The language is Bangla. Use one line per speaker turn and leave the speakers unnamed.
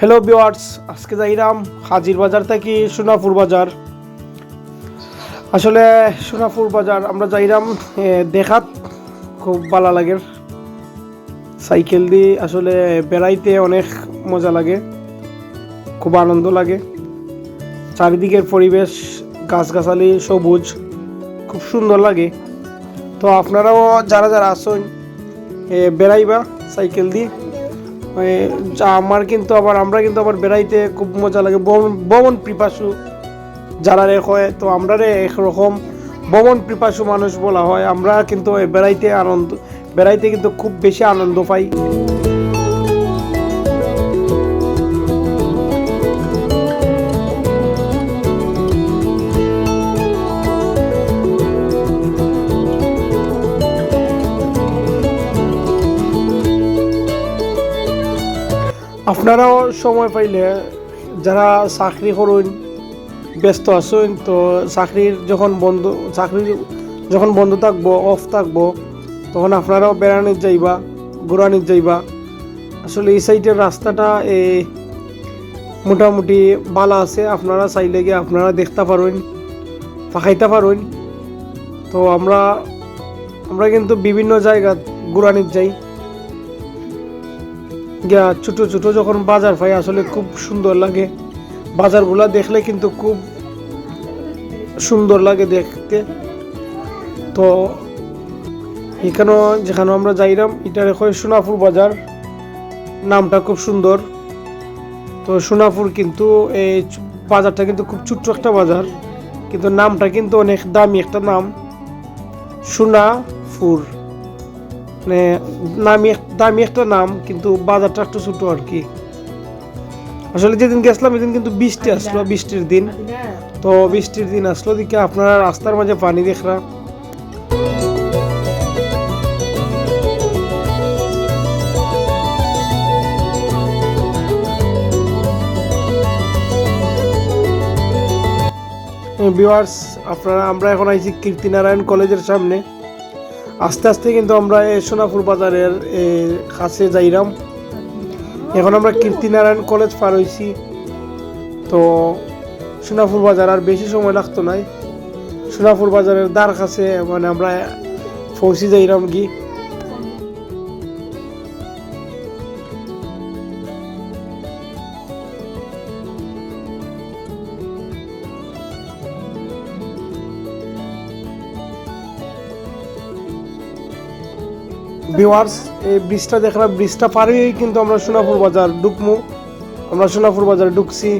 হ্যালো বিওয়ার্স আজকে যাইরাম হাজির বাজার থেকে সোনাপুর বাজার। আসলে সোনাপুর বাজার আমরা যাইরাম দেখাত। খুব ভালো লাগে। সাইকেল দিয়ে আসলে বেড়াইতে অনেক মজা লাগে। খুব আনন্দ লাগে। চারিদিকের পরিবেশ, গাছগাছালি সবুজ, খুব সুন্দর লাগে। তো আপনারাও যারা যারা আসুন বেড়াইবা সাইকেল দিয়ে। আমার কিন্তু আবার, আমরা কিন্তু আবার বেড়াইতে খুব মজা লাগে। ভ্রমণ পিপাসু যারা রে হয়, তো আমরা রে একরকম ভ্রমণ পিপাসু মানুষ বলা হয়। আমরা কিন্তু বেড়াইতে আনন্দ, বেড়াইতে কিন্তু খুব বেশি আনন্দ পাই। আপনারাও সময় পাইলে যারা চাকরি করুন, ব্যস্ত আছেন, তো চাকরির যখন বন্ধ, চাকরির যখন বন্ধ থাকব অফ থাকব, তখন আপনারাও বেড়ানির যাইবা, ঘোরানির যাইবা। আসলে এই সাইডের রাস্তাটা এই মোটামুটি ভালো আছে। আপনারা চাইলে গিয়ে আপনারা দেখতে পারেন ফাঁকাইতে পারেন। তো আমরা আমরা কিন্তু বিভিন্ন জায়গা ঘোরানির যাই। গিয়া ছোট ছোট যখন বাজার পাই, আসলে খুব সুন্দর লাগে। বাজারগুলা দেখলে কিন্তু খুব সুন্দর লাগে দেখতে। তো এখানেও যেখানে আমরা যাইলাম এটা হয় সোনাপুর বাজার। নামটা খুব সুন্দর। তো সোনাপুর কিন্তু এই বাজারটা কিন্তু খুব ছোট্ট একটা বাজার। কিন্তু নামটা কিন্তু অনেক দামি একটা নাম। সোনাপুর। মানে নামি দামি একটা নাম, কিন্তু বাজারটা একটু ছোট আর কি। আসলে যেদিন গেছিলাম এদিন কিন্তু বৃষ্টি আসলো, বৃষ্টির দিন। তো বৃষ্টির দিন আসলো দিকে আপনারা রাস্তার মাঝে পানি দেখরা ভিউয়ার্স আপনারা আমরা এখন আইছি কীর্তিনারায়ণ কলেজের সামনে। আস্তে আস্তে কিন্তু আমরা এই সোনাপুর বাজারের কাছে যাইলাম এখন আমরা কীর্তিনারায়ণ কলেজ পার হয়েছি তো সোনাপুর বাজার আর বেশি সময় লাগতো নাই। সোনাপুর বাজারের দ্বার কাছে মানে আমরা পৌঁছে যাইলাম কি ভিওয়ার্স এই ব্রিজটা দেখলাম, ব্রিজটা পার হয়েই কিন্তু আমরা সোনাপুর বাজার ডুকমু আমরা সোনাপুর বাজারে ঢুকছি।